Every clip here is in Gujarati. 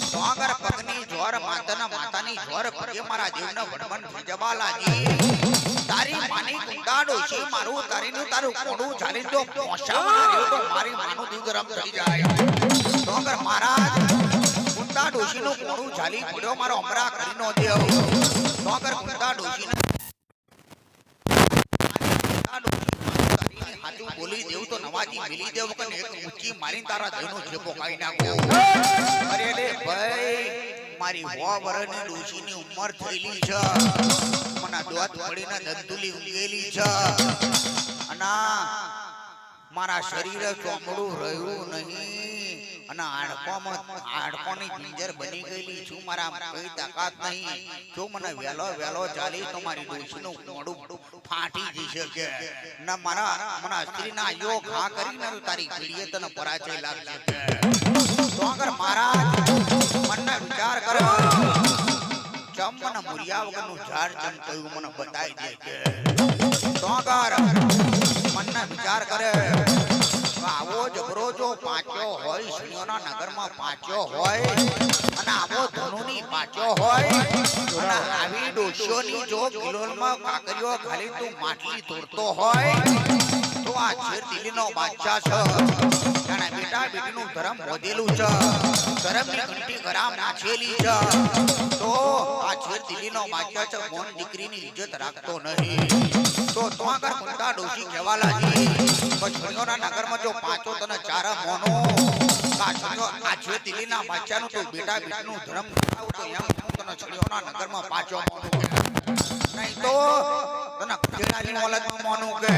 સોગર પગની જોર માતાના માતાની જોર પગે મારા દેવનો વડમન ભજવાલાજી તારી માની કુંડાડો છે મારું, તારીનું તારું કોડું ચાલી જો પોશામાં રહ્યો તો મારી માનું દૂધ થઈ જાય. સોગર મહારાજ કુંડા ડોશીનું કોડું ચાલી પડ્યો, મારો અમરા કરીનો દેવ સોગર કુંડા ડોશીને નવાજી મિલી કે એક ઊંચી મારી તારા દેવનો જેકો કાઢી નાખો. અરે રે ભાઈ, મારી સો વર્ષની ડોશીની ઉંમર થયેલી છે. મના દોત પડીને દંતુલી ઉંગેલી છે. અના મારા શરીરે ચોમડું રહ્યું નહીં. અને આડકોમાં આડકોની પિંજર બની ગયેલી છું મારા કોઈ તાકાત નહીં? જો મને વેલો વેલો ચાલી તો મારી ડોશીનું મોડું ફાટી જઈ શકે. ને, મારા મને સ્ત્રીના યો ઘા કરીને તારી પીડીએ તને પરાજય લાગશે તો અગર મહારાજ મનને વિચાર કરે. ચમ મને મુરિયા વગરનું ઝાડ ચમ કહ્યું મને બતાવી દે તો અગર મનને વિચાર કરે. આવો જબરો જો પાચ્યો હોય, સિંહોના નગરમાં પાચ્યો હોય, અને આવો ધનુની પાચ્યો હોય, અને આવી ડોશીઓની જો કિલોલમાં કાકરીઓ ખાલી તું માટલી તોડતો હોય, તો આ છેર દિલ્હીનો બાદશાહ છે. જાણે બેટા બેટીનું ધર્મ વધેલું છે. ધર્મની ઘંટી ગરામ નાખેલી છે. તો આ છેર દિલ્હીનો બાદશાહ છે મોન દીકરીની ઇજ્જત રાખતો નહીં. તો તો આગળ કુંતા ડોશી કહેવાલાજી કચ્છણીઓના નગરમાં જો પાંચો તને ચાર મોનો. આજે આ છેર દિલ્હીના બાદશાહનું તો બેટા બેટીનું ધર્મ કરાવું તો એમ તને છણીઓના નગરમાં પાંચો મોનો નહીં તો તને ગધેડાની ઓલાદમાં મોનું કે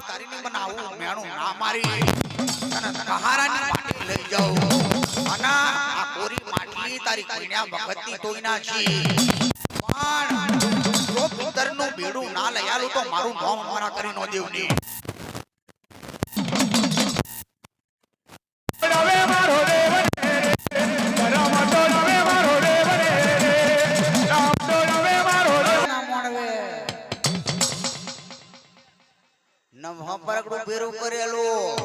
તારી બનાવું મેણું ના મારી તને કહારાની લઈ જાઉં અને આ કોરી માટી તારી કન્યા વખતની તોય ના છી પણ જો ના લઈ આલું તો મારું નામ મારા કરી નો દેવની નવ પરગડું બેરું કરેલું.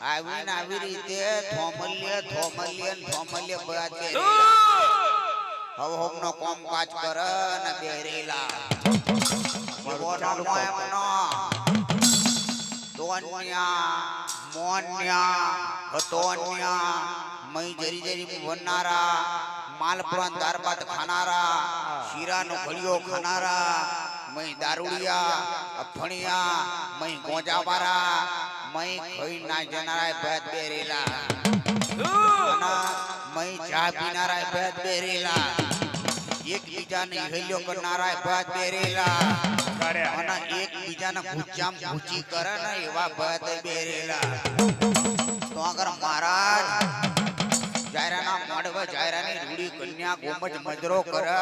આવીને આવી રીતે થોમલ્ય થોમલ્ય ને થોમલ્ય બધા છે હોમ નો કોમ કાચ કર. ને બેરેલા. તોન્યા મોન્યા હતોન્યા મઈ જરી જરી વનનારા માલપુરાન દારબાદ ખાનારા શીરાનો ઘડિયો ખાનારા મઈ દારૂડિયા અફણિયા મય ગોજાવારા મય ખઈ ના જનારાય ભેદ બેરેલા. મય ચા પીનારાય ભેદ બેરેલા. એકબીજાને હેલ્યો કરનારાય ભેદ બેરેલા. અને એકબીજાને ભૂચામ ભૂચી કરે ને એવા ભેદ બેરેલા. તો અગર મહારાજ જાયરાના મોડવે જાયરાની રૂડી કન્યા ગોમજ મજરો કરે.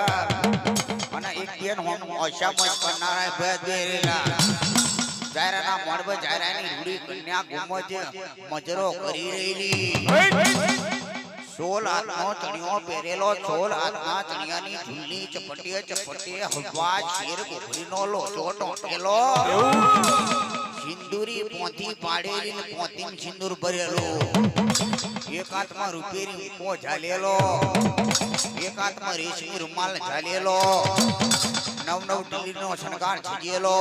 અને એક બેન હોમ ઓશામજ કરનારા ભેદ બેરેલા. જાયરાના મોડવે જાયરાની રૂડી કન્યા ગોમજ મજરો કરી રહેલી. સોલ હાથનો ચણિયો પહેરેલો, સોલ હાથના ચણિયાની ઝૂલની ચપટીએ ચપટીએ હવા શેર ગોખરીનો લોચો ટોટેલો. સિંદૂરી પોથી પાડેલી ને પોતીમ સિંદૂર ભરેલો. એક હાથમાં રૂપેરી ઊંકો ઝાલેલો. એક હાથમાં રેશમી રૂમાલ ઝાલેલો. નવ નવ ડીલીનો શણગાર છીજેલો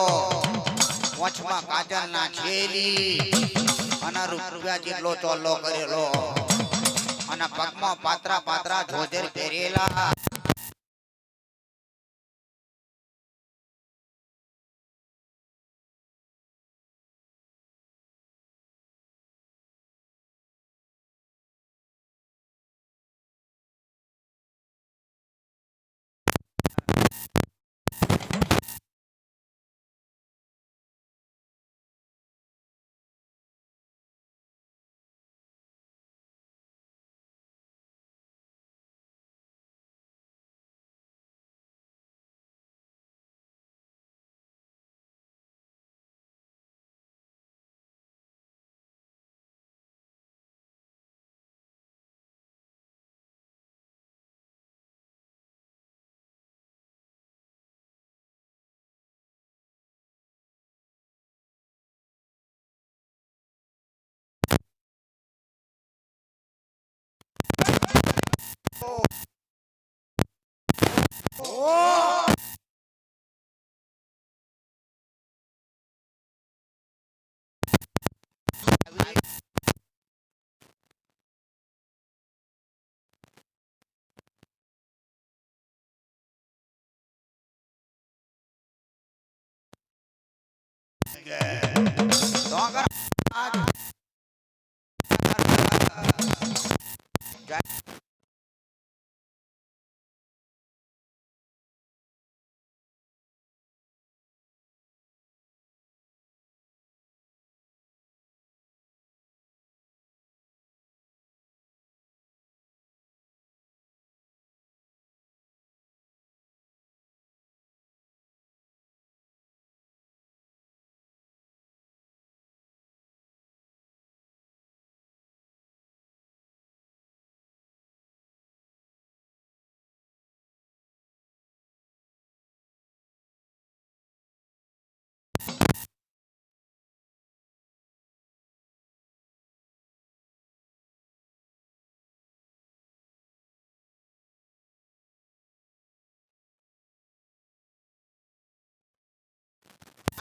વચમાં કાજલ નાખેલી અને રૂપિયા જેટલો ચોલ્લો કરેલો. અને પગમાં પાત્રા પાત્રા જોજર પહેરેલા. કે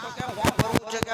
તો કે હું કરું છે કે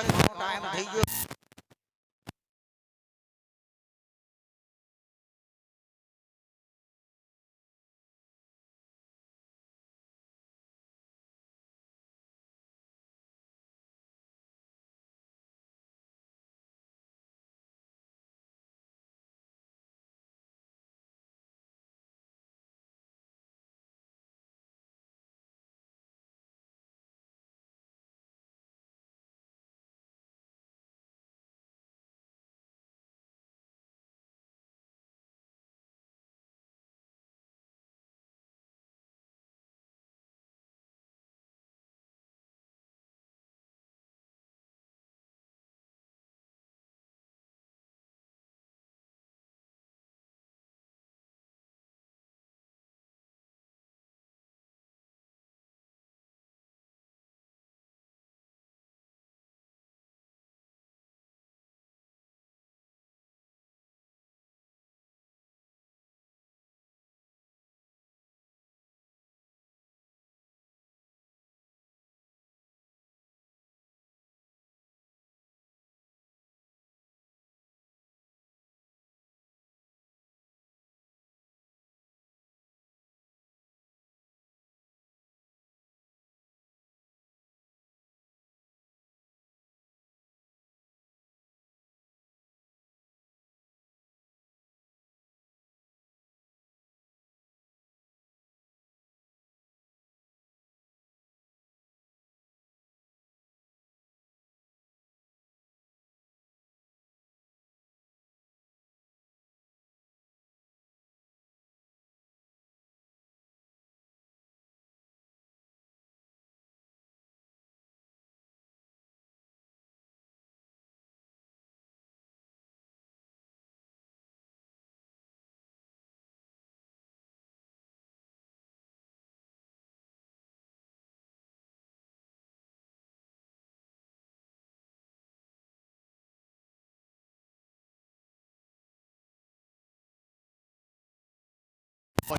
ઓ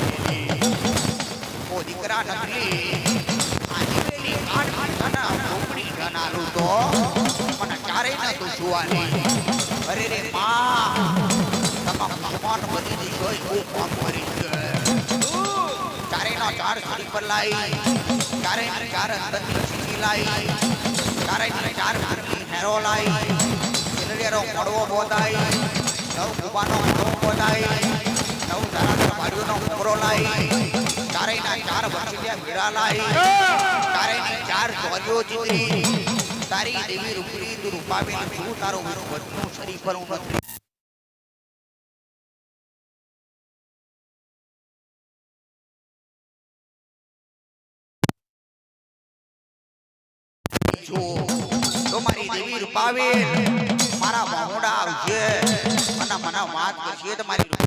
દીકરા નકલી આજીવેલી કાઢ કાઢાના ઢોકળી જનારું તો મને ચારે ન તું સુવાની અરે રે માં તમામ ભગવાન બની દી જોઈ હું કોમ કરી ચારે નો ચાર છડી પર લાઈ ચારે ચાર અંદરની સીધી લાઈ ચારે ચાર ઘરની હેરો લાઈ સિલરિયરો પડવો બોધાઈ નવ કુબાનો પડવો બોધાઈ નવ તારા ભાડ્યોનો ઉમરો લાઈ તારી મારી દેવી મારા મોહડા આવશે મને મને વાત કરશે તો